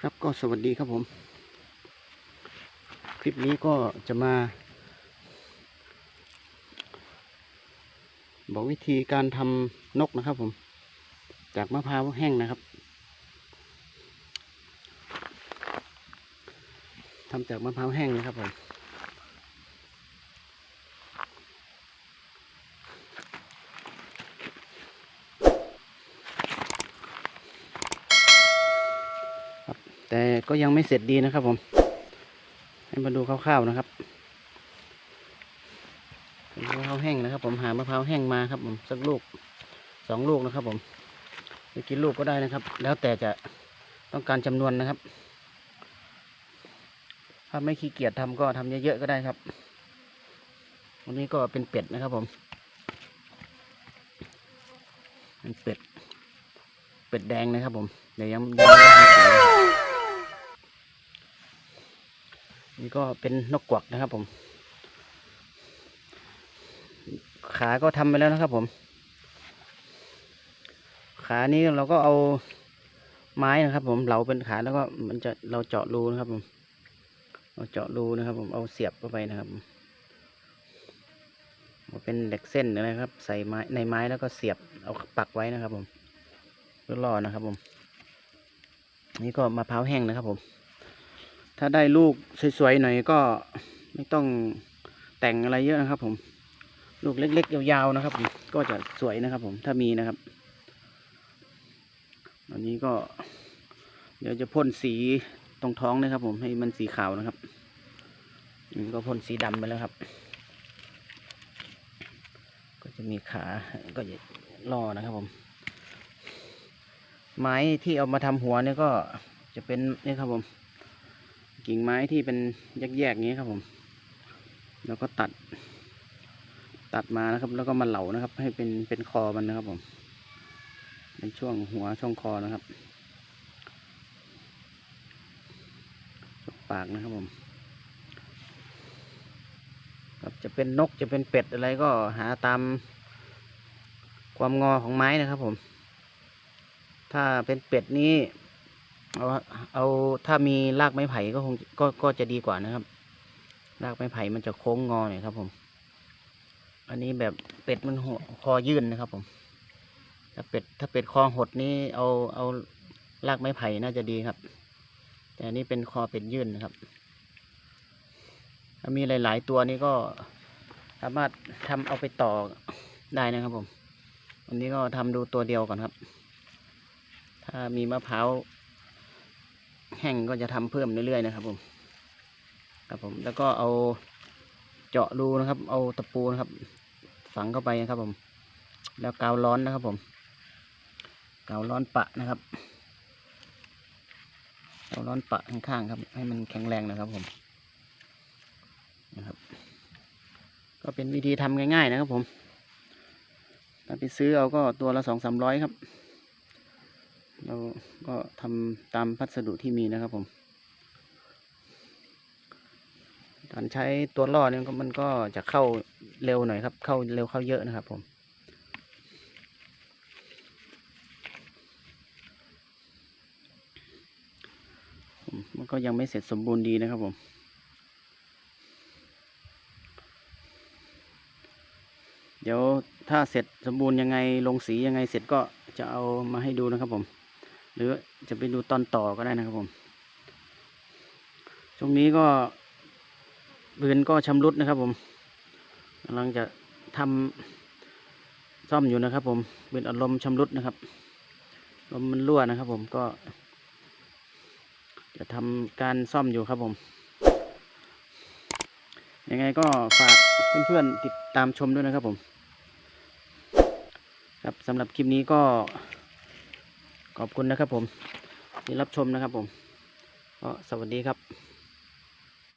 ครับก็สวัสดีครับผม คลิปนี้ก็จะมา บอกวิธีการทำนกนะครับผม จากมะพร้าวแห้งนะครับทำจากมะพร้าวแห้งนะครับผม แต่ก็ยังไม่เสร็จดีนะครับผม ให้มาดูคร่าวๆนะครับเป็นมะพร้าวแห้งนะครับ ผมหามะพร้าวแห้งมาครับ ผมสักลูกสองลูกนะครับ ผมจะกินลูกก็ได้นะครับ แล้วแต่จะต้องการจำนวนนะครับ ถ้าไม่ขี้เกียจทำก็ทำเยอะๆก็ได้ครับ วันนี้ก็เป็นเป็ดนะครับ ผมเป็นเป็ด เป็ดแดงนะครับ ผมเดี๋ยวยังยังไม่ได้ทำสี นี่ก็เป็นนกกวักนะครับผม ขาก็ทำไปแล้วนะครับผม ขานี้เราก็เอาไม้นะครับผมเหลาเป็นขาแล้วก็มันจะเราเจาะรูนะครับผมเราเจาะรูนะครับผมเอาเสียบเข้าไปนะครับเอาเป็นเหล็กเส้นนะครับ ใส่ไม้ในไม้แล้วก็เสียบเอาปักไว้นะครับผมเพื่อรอนะครับผม นี่ก็มะพร้าวแห้งนะครับผม ถ้าได้ลูกสวยๆหน่อยก็ไม่ต้องแต่งอะไรเยอะนะครับ ผม ลูกเล็ก ๆ ยาวๆนะครับผมก็จะสวยนะครับ ผมถ้ามีนะครับอันนี้ก็ เดี๋ยวจะพ่นสีตรงท้องนะครับ ผมให้มันสีขาวนะครับนี่ก็พ่นสีดำไปแล้วครับ ก็จะมีขาก็จะล่อนะครับ ผม ไม้ที่เอามาทำหัวเนี่ยก็จะเป็นนี่ครับผม กิ่งไม้ที่เป็นแยกๆอย่างนี้ครับผม แล้วก็ตัด ตัดมานะครับ แล้วก็มาเหลานะครับ ให้เป็นเป็นคอมันนะครับผม เป็นช่วงหัวช่วงคอนะครับช่วงปากนะครับผม ครับจะเป็นนกจะเป็นเป็ดอะไรก็หาตามความงอของไม้นะครับผม ถ้าเป็นเป็ดนี้ เอาเอาถ้ามีรากไม้ไผ่ก็คงก็ก็จะดีกว่านะครับ รากไม้ไผ่มันจะโค้งงอหน่อยครับผม อันนี้แบบเป็ดมันหัวคอยื่นนะครับ ผม ถ้าเป็ดถ้าเป็ดคอหดนี้เอาเอารากไม้ไผ่น่าจะดีครับ แต่นี้เป็นคอเป็ดยื่นนะครับ ถ้ามีหลาย ๆ ตัวนี้ก็สามารถทำเอาไปต่อได้นะครับผม วันนี้ก็ทำดูตัวเดียวก่อนครับ ถ้ามีมะพร้าว แห้งก็จะทำเพิ่มเรื่อยๆนะครับผมครับผมแล้วก็เอาเจาะรูนะครับ เอาตะปูนะครับ ฝังเข้าไปนะครับผม แล้วกาวร้อนนะครับผมกาวร้อนปะนะครับกาวร้อนปะข้างๆครับ ให้มันแข็งแรงนะครับผมนะครับ ก็เป็นวิธีทำง่าย ๆ นะครับผมถ้าไปซื้อเอาก็ตัวละสองสามร้อยครับ เราก็ทำตามพัสดุที่มีนะครับผม การใช้ตัวล่อเนี่ยมันก็จะเข้าเร็วหน่อยครับ เข้าเร็วเข้าเยอะนะครับผมมันก็ยังไม่เสร็จสมบูรณ์ดีนะครับผมเดี๋ยวถ้าเสร็จสมบูรณ์ยังไงลงสียังไงเสร็จก็จะเอามาให้ดูนะครับผม หรือจะไปดูตอนต่อก็ได้นะครับผมช่วงนี้ก็ปืนก็ชำรุดนะครับผมกำลังจะทำซ่อมอยู่นะครับ ผมปืนอารมณ์ชำรุดนะครับลมมันรั่วนะครับ ผมก็ จะทำการซ่อมอยู่ครับผมยังไงก็ฝากเพื่อนๆติดตามชมด้วยนะครับผม ครับสำหรับคลิปนี้ก็ ขอบคุณนะครับผมที่รับชมนะครับผมก็สวัสดีครับ